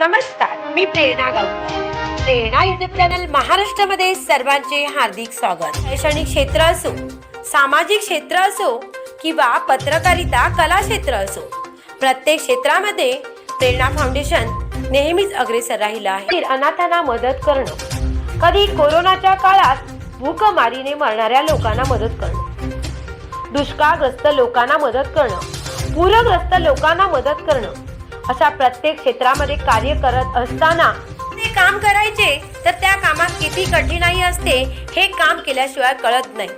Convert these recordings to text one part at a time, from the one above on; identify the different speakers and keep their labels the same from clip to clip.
Speaker 1: नमस्कार मी प्रेरणा गावकर. प्रेरणा YouTube channel महाराष्ट्रामध्ये सर्वांचे हार्दिक स्वागत. शैक्षणिक क्षेत्र असो सामाजिक क्षेत्र असो किंवा पत्रकारिता कला क्षेत्र असो प्रत्येक क्षेत्रामध्ये प्रेरणा फाउंडेशन नेहमीच अग्रेसर राहिलं आहे. अनाथांना मदत करणं. कधी कोरोनाच्या काळात भूकमारीने मरणाऱ्या लोकांना मदत करणं. दुष्काळग्रस्त लोकांना मदत करणं पूरग्रस्त लोकांना मदत करणं अशा प्रत्येक क्षेत्रामध्ये कार्य करत असताना ते काम करायचे तर त्या कामात किती कठीणाई असते हे काम केल्याशिवाय कळत नाही.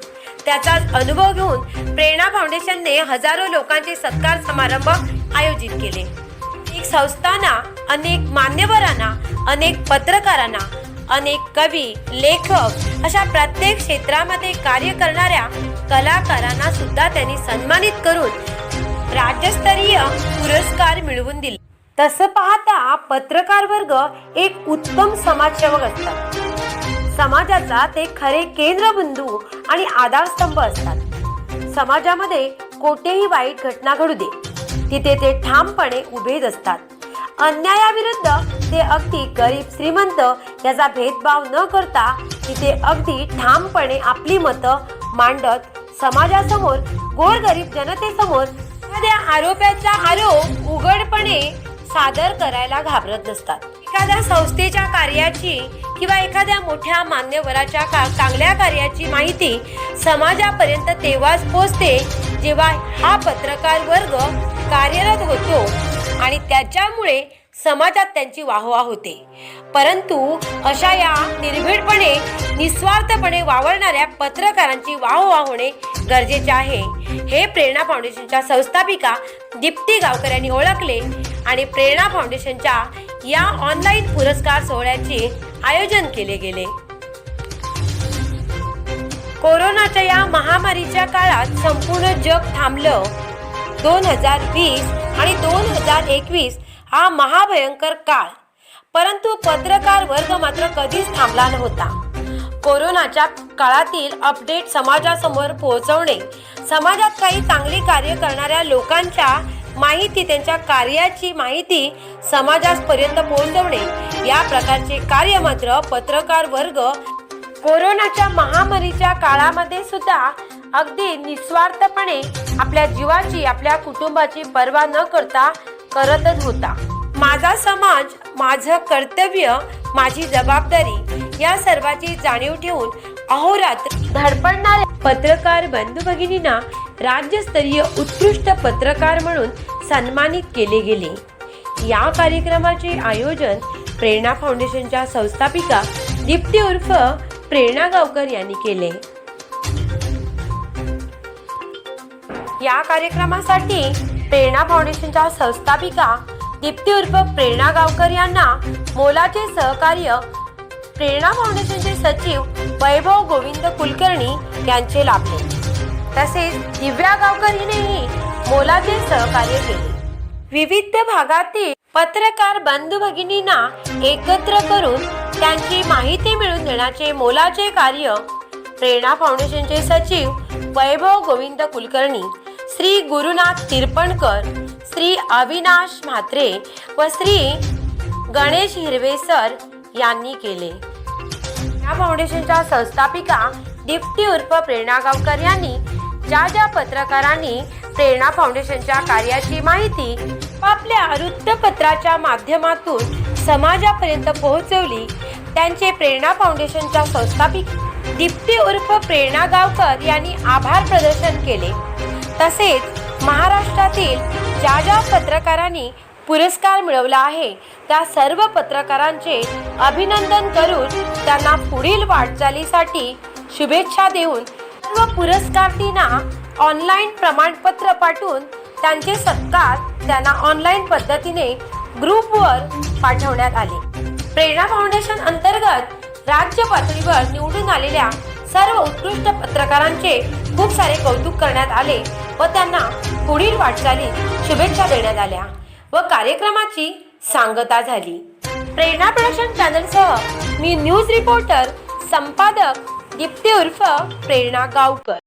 Speaker 1: त्याचाच अनुभव घेऊन प्रेरणा फाउंडेशनने हजारो लोकांचे सत्कार समारंभ आयोजित केले. अनेक संस्थांना अनेक मान्यवरांना अनेक पत्रकारांना अनेक कवी लेखक अशा प्रत्येक क्षेत्रामध्ये कार्य करणाऱ्या कलाकारांना सुद्धा त्यांनी सन्मानित करून राज्यस्तरीय पुरस्कार मिळवून दिले. तसं पाहता पत्रकार वर्ग एक उत्तम समाजसेवक असतात. समाजाचा ते खरे केंद्रबिंदू आणि आधारस्तंभ असतात. समाजामध्ये कोठेही वाईट घटना घडू दे तिथे ते ठामपणे उभेच असतात. अन्यायाविरुद्ध ते अगदी गरीब श्रीमंत याचा भेदभाव न करता तिथे अगदी ठामपणे आपली मतं मांडत समाजासमोर गोरगरीब जनतेसमोर एखाद्या आरोपाचा आरोप उघडपणे सादर करायला घाबरत नसतात. एखाद्या संस्थेच्या कार्याची किंवा एखाद्या मोठ्या मान्यवराच्या का चांगल्या कार्याची माहिती समाजापर्यंत तेव्हाच पोचते जेव्हा हा पत्रकार वर्ग कार्यरत होतो. आणि त्याच्यामुळे समाजात त्यांची वाहवा होते. परंतु अशा या निर्भीडपणे निस्वार्थपणे वावरणाऱ्या पत्रकारांची वाहवा होणे गरजेचे आहे. हे प्रेरणा फाउंडेशनच्या संस्थापिका दीप्ती गावकर यांनी ओळखले आणि प्रेरणा फाउंडेशनच्या या ऑनलाईन पुरस्कार सोहळ्याचे आयोजन केले गेले. कोरोनाच्या या महामारीच्या काळात संपूर्ण जग थांबलं. दोन हजार वीस आणि दोन हजार एकवीस हा महाभयंकर काळ. परंतु पत्रकार वर्ग मात्र कधीच थांबला नव्हता. कोरोनाच्या काळातील अपडेट समाजासमोर पोहोचवणे समाजात काही चांगली कार्य करणाऱ्या लोकांच्या माहिती त्यांच्या कार्याची माहिती समाजापर्यंत पोहोचवणे या प्रकारचे कार्य मात्र पत्रकार वर्ग कोरोनाच्या महामारीच्या काळामध्ये सुद्धा अगदी निस्वार्थपणे आपल्या जीवाची आपल्या कुटुंबाची पर्वा न करता करतच होता. माझा समाज माझं कर्तव्य माझी जबाबदारी या सर्वाची जाणीव ठेवून अहोरात्र धडपडणाऱ्या पत्रकार बंधू भगिनींना राज्यस्तरीय उत्कृष्ट पत्रकार म्हणून सन्मानित केले गेले. या कार्यक्रमाचे आयोजन प्रेरणा फाउंडेशनच्या संस्थापिका दीप्ती उर्फ प्रेरणा गावकर यांनी केले. या कार्यक्रमासाठी प्रेरणा फाउंडेशनच्या संस्थापिका दीप्ती उर्फ प्रेरणा गावकर यांना मोलाचे सहकार्य प्रेरणा फाउंडेशनचे सचिव वैभव गोविंद कुलकर्णी यांचे लाभले. तसेच दिव्या गावकर हिनेही मोलाचे सहकार्य केले. विविध भागातील पत्रकार बंधू भगिनींना एकत्र करून त्यांची माहिती मिळवून देण्याचे मोलाचे कार्य प्रेरणा फाउंडेशनचे सचिव वैभव गोविंद कुलकर्णी श्री गुरुनाथ तिरपणकर श्री अविनाश म्हात्रे व श्री गणेश हिरवे सर यांनी केले. या फाउंडेशनच्या संस्थापिका दीप्ती उर्फ प्रेरणा गावकर यांनी ज्या ज्या पत्रकारांनी प्रेरणा फाउंडेशनच्या कार्याची माहिती आपल्या वृत्तपत्राच्या माध्यमातून समाजापर्यंत पोहोचवली. त्यांचे प्रेरणा फाउंडेशनच्या संस्थापिक दीप्ती उर्फ प्रेरणा गावकर यांनी आभार प्रदर्शन केले. तसेच महाराष्ट्रातील ज्या ज्या पत्रकारांनी पुरस्कार मिळवला आहे त्या सर्व पत्रकारांचे अभिनंदन करून त्यांना पुढील वाटचालीसाठी शुभेच्छा देऊन सर्व पुरस्कार्थींना ऑनलाईन प्रमाणपत्र पाठवून त्यांचे सत्कार त्यांना ऑनलाईन पद्धतीने ग्रुपवर पाठवण्यात आले. प्रेरणा फाउंडेशन अंतर्गत राज्य पातळीवर निवडून आलेल्या सर्व उत्कृष्ट पत्रकारांचे खूप सारे कौतुक करण्यात आले व त्यांना पुढील वाटचालीत शुभेच्छा देण्यात आल्या व कार्यक्रमाची सांगता झाली. प्रेरणा प्रोडक्शन चॅनलसह मी न्यूज रिपोर्टर संपादक दीप्ती उर्फ प्रेरणा गावकर.